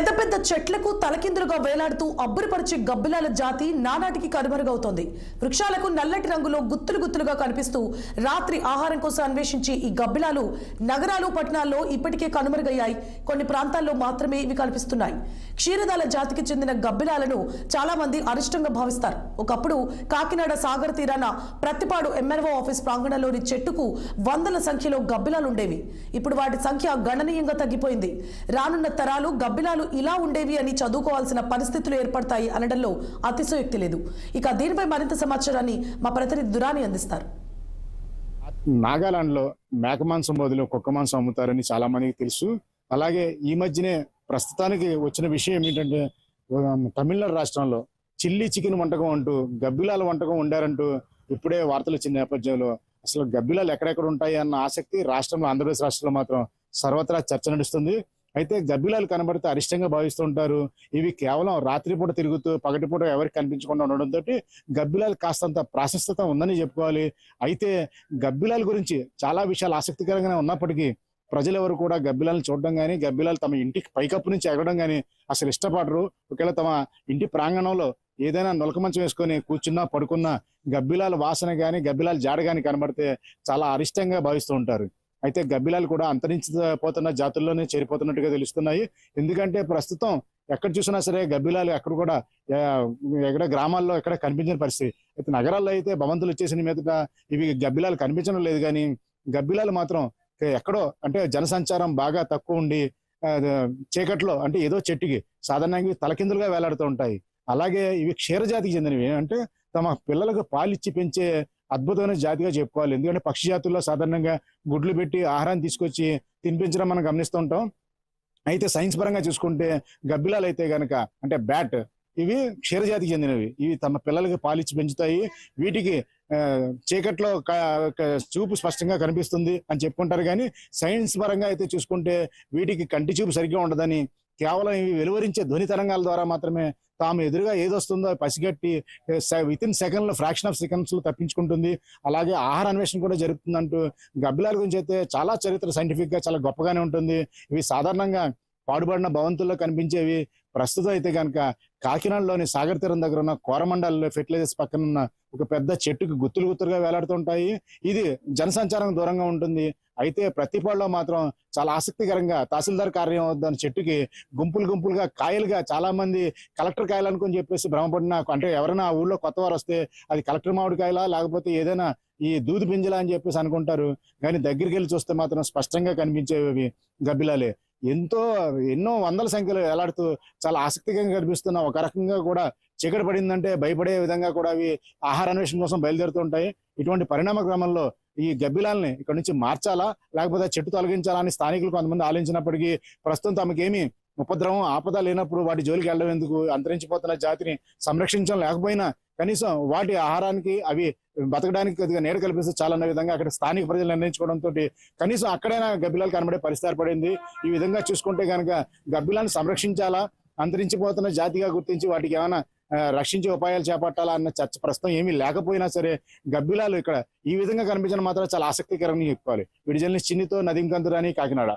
పెద్ద పెద్ద చెట్లకు తలకిందులుగా వేలాడుతూ అబ్బురపరిచే గబ్బిలాల జాతి నానాటికి కనుమరుగవుతోంది. వృక్షాలకు నల్లటి రంగులో గుత్తులు గుత్తులుగా కనిపిస్తూ రాత్రి ఆహారం కోసం అన్వేషించే ఈ గబ్బిలాలు నగరాలు పట్టణాల్లో ఇప్పటికే కనుమరుగయ్యాయి. కొన్ని ప్రాంతాల్లో మాత్రమే ఇవి కనిపిస్తున్నాయి. క్షీరదాల జాతికి చెందిన గబ్బిలాలను చాలా మంది అరిష్టంగా భావిస్తారు. ఒకప్పుడు కాకినాడ సాగర్ తీరాన ప్రతిపాడు ఎంఆర్ఓ ఆఫీస్ ప్రాంగణంలోని చెట్టుకు వందల సంఖ్యలో గబ్బిలాలు ఉండేవి. ఇప్పుడు వాటి సంఖ్య గణనీయంగా తగ్గిపోయింది. రానున్న తరాలు గబ్బిలాలు ఇలా ఉండేవి అని చదువుకోవాల్సిన పరిస్థితులు ఏర్పడతాయి అనడంలో అతిశయోక్తి లేదు. ఇక దీనిపై మరింత సమాచారాన్ని మా ప్రతినిధి దురాని అందిస్తారు. నాగాలాండ్లో మేక మాంసం బదులు కుక్క మాంసం అమ్ముతారని చాలా మందికి తెలుసు. అలాగే ఈ మధ్యనే ప్రస్తుతానికి వచ్చిన విషయం ఏంటంటే తమిళనాడు రాష్ట్రంలో చిల్లీ చికెన్ వంటకం అంటూ గబ్బిలాల వంటకం వండారంటూ ఇప్పుడే వార్తలు వచ్చిన నేపథ్యంలో అసలు గబ్బిలాలు ఎక్కడెక్కడ ఉంటాయి అన్న ఆసక్తి రాష్ట్రంలో ఆంధ్రప్రదేశ్ రాష్ట్రంలో మాత్రం సర్వత్రా చర్చ నడుస్తుంది. అయితే గబ్బిలాలు కనబడితే అరిష్టంగా భావిస్తూ ఉంటారు. ఇవి కేవలం రాత్రిపూట తిరుగుతూ పగటిపూట ఎవరికి కనిపించకుండా ఉండడంతో గబ్బిలాలు కాస్తంత ప్రాశస్త్యత ఉందని చెప్పుకోవాలి. అయితే గబ్బిలాల గురించి చాలా విషయాలు ఆసక్తికరంగానే ఉన్నప్పటికీ ప్రజలెవరు కూడా గబ్బిలాలను చూడడం కానీ గబ్బిలాలు తమ ఇంటికి పైకప్పు నుంచి ఎగడం కానీ అసలు ఇష్టపడరు. ఒకవేళ తమ ఇంటి ప్రాంగణంలో ఏదైనా నొలక మంచం వేసుకొని కూర్చున్నా పడుకున్నా గబ్బిలాల వాసన కానీ గబ్బిలాల జాడ కానీ కనబడితే చాలా అరిష్టంగా భావిస్తూ ఉంటారు. అయితే గబ్బిలాలు కూడా అంతరించిపోతున్న జాతుల్లోనే చేరిపోతున్నట్టుగా తెలుస్తున్నాయి. ఎందుకంటే ప్రస్తుతం ఎక్కడ చూసినా సరే గబ్బిలాలు ఎక్కడ కూడా ఎక్కడ గ్రామాల్లో ఎక్కడ కనిపించని పరిస్థితి. అయితే నగరాల్లో అయితే భవంతులు వచ్చేసిన మీదట ఇవి గబ్బిలాలు కనిపించడం లేదు కానీ గబ్బిలాలు మాత్రం ఎక్కడో అంటే జనసంచారం బాగా తక్కువ ఉండి చీకట్లో అంటే ఏదో చెట్టుకి సాధారణంగా ఇవి తలకిందులుగా వేలాడుతూ ఉంటాయి. అలాగే ఇవి క్షీరజాతికి చెందినవి. అంటే తమ పిల్లలకు పాలిచ్చి పెంచే అద్భుతమైన జాతిగా చెప్పుకోవాలి. ఎందుకంటే పక్షి జాతుల్లో సాధారణంగా గుడ్లు పెట్టి ఆహారాన్ని తీసుకొచ్చి తినిపించడం మనం గమనిస్తూ ఉంటాం అయితే సైన్స్ పరంగా చూసుకుంటే గబ్బిలాలు అయితే గనక అంటే బ్యాట్ ఇవి క్షీరజాతికి చెందినవి. ఇవి తమ పిల్లలకి పాలిచ్చి పెంచుతాయి. వీటికి చీకట్లో చూపు స్పష్టంగా కనిపిస్తుంది అని చెప్పుకుంటారు. కానీ సైన్స్ పరంగా అయితే చూసుకుంటే వీటికి కంటి చూపు సరిగ్గా ఉండదని కేవలం ఇవి వెలువరించే ధ్వని తరంగాల ద్వారా మాత్రమే తాము ఎదురుగా ఏదొస్తుందో పసిగట్టి విత్ ఇన్ సెకండ్లో ఫ్రాక్షన్ ఆఫ్ సెకండ్స్ తప్పించుకుంటుంది. అలాగే ఆహార అన్వేషణ కూడా జరుగుతుందంటూ గబ్బిలాల గురించి అయితే చాలా చరిత్ర సైంటిఫిక్గా చాలా గొప్పగానే ఉంటుంది. ఇవి సాధారణంగా పాడుబడిన భవంతుల్లో కనిపించేవి ప్రస్తుతం అయితే కనుక కాకినాడలోని సాగర్ తీరం దగ్గర ఉన్న కోరమండల్లో ఫెర్టిలైజర్స్ పక్కన ఉన్న ఒక పెద్ద చెట్టుకు గుత్తులు గుత్తులుగా వేలాడుతుంటాయి ఇది జనసంచారం దూరంగా ఉంటుంది. అయితే ప్రతిపాడులో మాత్రం చాలా ఆసక్తికరంగా తహసీల్దార్ కార్యం వద్ద చెట్టుకి గుంపులు గుంపులుగా కాయలుగా చాలా మంది కలెక్టర్ కాయలు అనుకుని చెప్పేసి భ్రమపడిన అంటే ఎవరైనా ఆ ఊళ్ళో కొత్త వారు వస్తే అది కలెక్టర్ మామిడికాయలా లేకపోతే ఏదైనా ఈ దూది పింజలా అని చెప్పేసి అనుకుంటారు. కానీ దగ్గరికి వెళ్ళి చూస్తే మాత్రం స్పష్టంగా కనిపించేవి గబ్బిలాలే. ఎంతో ఎన్నో వందల సంఖ్యలో వేలాడుతూ చాలా ఆసక్తికరంగా కనిపిస్తున్న ఒక రకంగా కూడా చీకటి పడిందంటే భయపడే విధంగా కూడా అవి ఆహార అన్వేషణ కోసం బయలుదేరుతూ ఉంటాయి. ఇటువంటి పరిణామ క్రమంలో ఈ గబ్బిలాల్ని ఇక్కడ నుంచి మార్చాలా? లేకపోతే చెట్టు తొలగించాలా అని స్థానికులు కొంతమంది ఆలోచించినప్పటికీ ప్రస్తుతం తమకేమి ఉపద్రవం ఆపద లేనప్పుడు వాటి జోలికి వెళ్ళడం ఎందుకు? అంతరించిపోతున్న జాతిని సంరక్షించడం లేకపోయినా కనీసం వాటి ఆహారానికి అవి బతకడానికి కొద్దిగా నీడ కల్పిస్తే చాలన్న విధంగా అక్కడ స్థానిక ప్రజలు నిర్ణయించుకోవడంతో కనీసం అక్కడైనా గబ్బిలాలు కనబడే పరిస్థితి ఏర్పడింది. ఈ విధంగా చూసుకుంటే కనుక గబ్బిలాన్ని సంరక్షించాలా? అంతరించిపోతున్న జాతిగా గుర్తించి వాటికి ఏమైనా రక్షించే ఉపాయాలు చేపట్టాలా అన్న చర్చ ప్రస్తుతం ఏమీ లేకపోయినా సరే గబ్బిలాలు ఇక్కడ ఈ విధంగా కనిపించడం మాత్రం చాలా ఆసక్తికరంగా చెప్పుకోవాలి. విడిజల్ని చిన్నితో నదీం కంతురాని కాకినాడ.